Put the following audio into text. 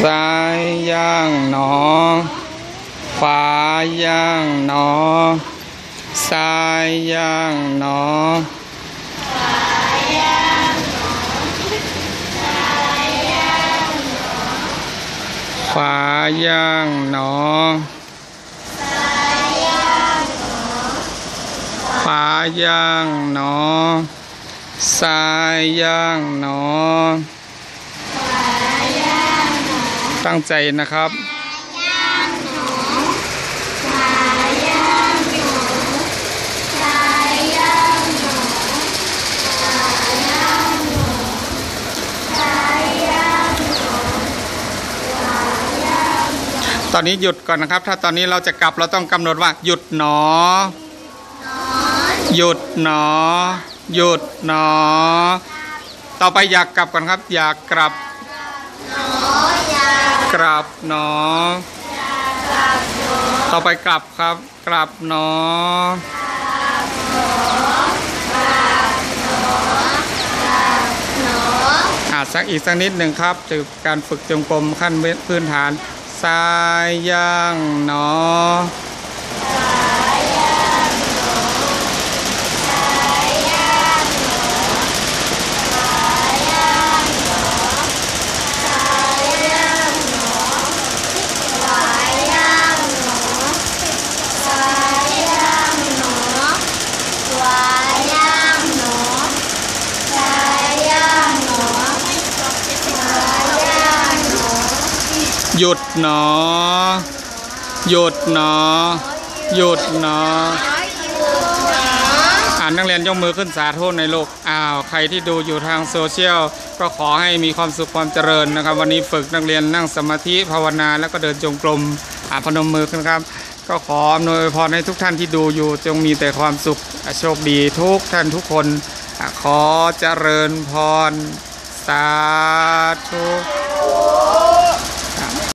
ซ้ายย่างหนอขวาย่างหนอ ซ้ายย่างหนอขวาย่างหนอขวาย่างหนอ ซ้ายย่างหนอ ตั้งใจนะครับตอนนี้หยุดก่อนนะครับ ถ้าตอนนี้เราจะกลับเราต้องกำหนดว่า หยุดหนอ หยุดหนอ หยุดหนอ ต่อไปอยากกลับก่อนครับ อยากกลับ กลับหนอ ต่อไปกลับครับ กลับหนอ อาสักอีกสักนิดหนึ่งครับถึงการฝึกจงกรมขั้นพื้นฐาน ซ้ายย่างหนอ หยุดหนอ หยุดหนอ หยุดหนอ อ่านนักเรียนยกมือขึ้นสาธุในโลก อ้าว ใครที่ดูอยู่ทางโซเชียล ก็ขอให้มีความสุขความเจริญนะครับ วันนี้ฝึกนักเรียนนั่งสมาธิภาวนาแล้วก็เดินจงกรมอ่าพนมมือขึ้นครับ ก็ขออำนวยพรให้ทุกท่านที่ดูอยู่ จงมีแต่ความสุขโชคดีทุกท่านทุกคน ขอเจริญพร สาธุ